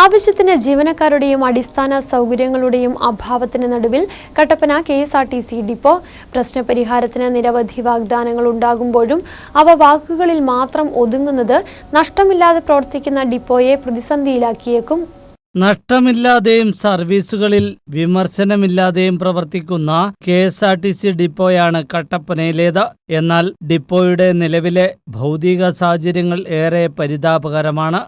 ആവശ്യത്തിന് ജീവനക്കാരുടെയും അടിസ്ഥാന സൗകര്യങ്ങളുടെയും അഭാവത്തിന് നടുവിൽ Kattappana K S R T C depot പ്രശ്നപരിഹാരത്തിന് നിരവധി വാഗ്ദാനങ്ങൾ ഉണ്ടാകുമ്പോഴും അവ വാക്കുകളിൽ മാത്രം ഒതുങ്ങുന്നത് നഷ്ടമില്ലാതെ പ്രവർത്തിക്കുന്ന ഡിപ്പോയെ പ്രതിസന്ധിയിലാക്കിയേക്കും. നഷ്ടമില്ലാതെയും സർവീസുകളിൽ വിമർശനമില്ലാതെയും പ്രവർത്തിക്കുന്ന K S R T C ഡിപ്പോയാണ് കട്ടപ്പനയിലേത്. എന്നാൽ ഡിപ്പോയുടെ നിലവിലെ ഭൗതിക സാഹചര്യങ്ങൾ ഏറെ പരിതാപകരമാണ്.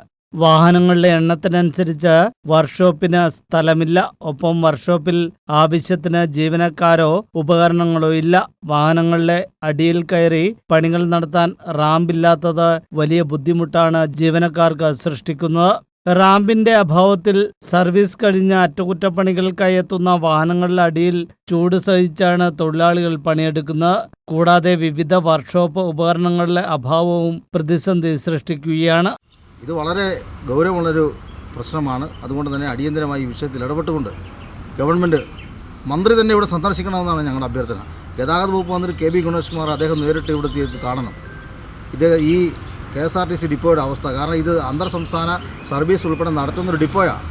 വാഹനങ്ങളുടെ എണ്ണത്തിനനുസരിച്ച് വർക്ക്ഷോപ്പിന് സ്ഥലമില്ല. ഒപ്പം വർക്ക്ഷോപ്പിൽ ആവശ്യത്തിന് ജീവനക്കാരോ ഉപകരണങ്ങളോ ഇല്ല. വാഹനങ്ങളുടെ അടിയിൽ കയറി പണികൾ നടത്താൻ റാമ്പില്ലാത്തത് വലിയ ബുദ്ധിമുട്ടാണ് ജീവനക്കാർക്ക് സൃഷ്ടിക്കുന്നത്. റാമ്പിന്റെ അഭാവത്തിൽ സർവീസ് കഴിഞ്ഞ അറ്റകുറ്റപ്പണികൾക്കായി എത്തുന്ന വാഹനങ്ങളുടെ അടിയിൽ ചൂട് സഹിച്ചാണ് തൊഴിലാളികൾ പണിയെടുക്കുന്നത്. കൂടാതെ വിവിധ വർക്ക്ഷോപ്പ് ഉപകരണങ്ങളുടെ അഭാവവും പ്രതിസന്ധി സൃഷ്ടിക്കുകയാണ്. ഇത് വളരെ ഗൗരവമുള്ളൊരു പ്രശ്നമാണ്. അതുകൊണ്ട് തന്നെ അടിയന്തരമായി ഈ വിഷയത്തിൽ ഇടപെട്ടുകൊണ്ട് ഗവൺമെന്റ് മന്ത്രി തന്നെ ഇവിടെ സന്ദർശിക്കണമെന്നാണ് ഞങ്ങളുടെ അഭ്യർത്ഥന. ഗതാഗത വകുപ്പ് മന്ത്രി കെ ബി ഗണേഷ് കുമാർ അദ്ദേഹം നേരിട്ട് ഇവിടെ എത്തി കാണണം. ഇത് ഈ K S R T C ഡിപ്പോയുടെ അവസ്ഥ. കാരണം ഇത് അന്തർ സംസ്ഥാന സർവീസ് ഉൾപ്പെടെ നടത്തുന്നൊരു ഡിപ്പോയാണ്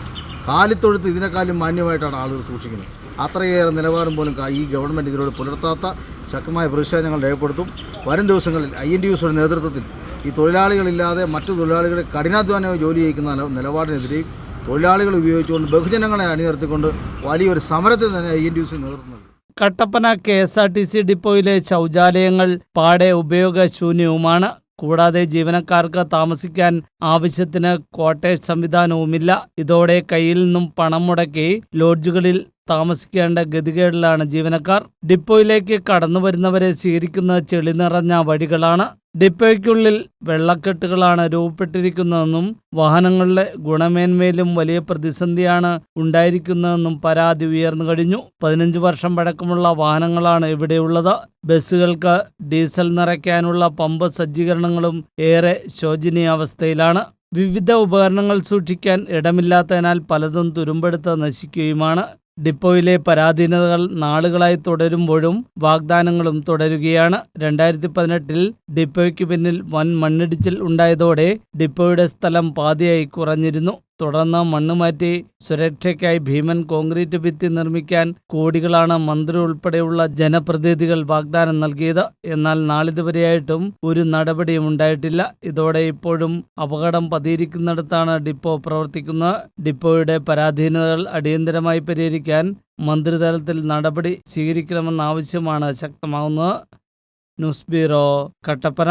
കാലിത്തൊഴുത്ത് ഇതിനേക്കാളും മാന്യമായിട്ടാണ് ആളുകൾ സൂക്ഷിക്കുന്നത്. അത്രയേറെ നിലവാരം പോലും ഈ ഗവൺമെന്റ് ഇതിനോട് പുലർത്താത്ത ശക്തമായ പ്രതിഷേധം ഞങ്ങൾ രേഖപ്പെടുത്തും. വരും ദിവസങ്ങളിൽ ഐ എൻ ടി യുസിയുടെ നേതൃത്വത്തിൽ ഈ തൊഴിലാളികളില്ലാതെ മറ്റു തൊഴിലാളികളെ കഠിനാധ്വാനമായി ജോലി ചെയ്യിക്കുന്ന നിലപാടിനെതിരെ തൊഴിലാളികൾ ഉപയോഗിച്ചുകൊണ്ട് ബഹുജനങ്ങളെ അണിനിർത്തിക്കൊണ്ട് വലിയൊരു സമരത്തിൽ തന്നെ ഐ എൻ ഡി സി നൽകി. Kattappana K S R T C ഡിപ്പോയിലെ ശൗചാലയങ്ങൾ പാടെ ഉപയോഗശൂന്യവുമാണ്. കൂടാതെ ജീവനക്കാർക്ക് താമസിക്കാൻ ആവശ്യത്തിന് ക്വാർട്ടേഴ്സ് സംവിധാനവുമില്ല. ഇതോടെ കയ്യിൽ നിന്നും പണം മുടക്കി ലോഡ്ജുകളിൽ താമസിക്കേണ്ട ഗതികേടിലാണ് ജീവനക്കാർ. ഡിപ്പോയിലേക്ക് കടന്നു വരുന്നവരെ സ്വീകരിക്കുന്ന ചെളി നിറഞ്ഞ വഴികളാണ് ഡിപ്പോയ്ക്കുള്ളിൽ വെള്ളക്കെട്ടുകളാണ് രൂപപ്പെട്ടിരിക്കുന്നതെന്നും വാഹനങ്ങളുടെ ഗുണമേന്മയിലും വലിയ പ്രതിസന്ധിയാണ് ഉണ്ടായിരിക്കുന്നതെന്നും പരാതി ഉയർന്നു കഴിഞ്ഞു. പതിനഞ്ച് വർഷം പഴക്കമുള്ള വാഹനങ്ങളാണ് ഇവിടെയുള്ളത്. ബസ്സുകൾക്ക് ഡീസൽ നിറയ്ക്കാനുള്ള പമ്പ് സജ്ജീകരണങ്ങളും ഏറെ ശോചനീയാവസ്ഥയിലാണ് വിവിധ ഉപകരണങ്ങൾ സൂക്ഷിക്കാൻ ഇടമില്ലാത്തതിനാൽ പലതും തുരുമ്പെടുത്ത് നശിക്കുകയുമാണ്. ഡിപ്പോയിലെ പരാധീനതകൾ നാളുകളായി തുടരുമ്പോഴും വാഗ്ദാനങ്ങളും തുടരുകയാണ്. രണ്ടായിരത്തി പതിനെട്ടിൽ ഡിപ്പോയ്ക്ക് പിന്നിൽ വൻ മണ്ണിടിച്ചിൽ ഉണ്ടായതോടെ ഡിപ്പോയുടെ സ്ഥലം പാതിയായി കുറഞ്ഞിരുന്നു. തുടർന്ന് മണ്ണ് മാറ്റി സുരക്ഷയ്ക്കായി ഭീമൻ കോൺക്രീറ്റ് ഭിത്തി നിർമ്മിക്കാൻ കോടികളാണ് മന്ത്രി ഉൾപ്പെടെയുള്ള ജനപ്രതിനിധികൾ വാഗ്ദാനം നൽകിയത്. എന്നാൽ നാളിതുവരെയായിട്ടും ഒരു നടപടിയും ഉണ്ടായിട്ടില്ല. ഇതോടെ ഇപ്പോഴും അപകടം പതിയിരിക്കുന്നിടത്താണ് ഡിപ്പോ പ്രവർത്തിക്കുന്നത്. ഡിപ്പോയുടെ പരാധീനതകൾ അടിയന്തരമായി പരിഹരിക്കാൻ മന്ത്രിതലത്തിൽ നടപടി സ്വീകരിക്കണമെന്ന ആവശ്യമാണ് ശക്തമാവുന്നത്. News bureau Kattappana.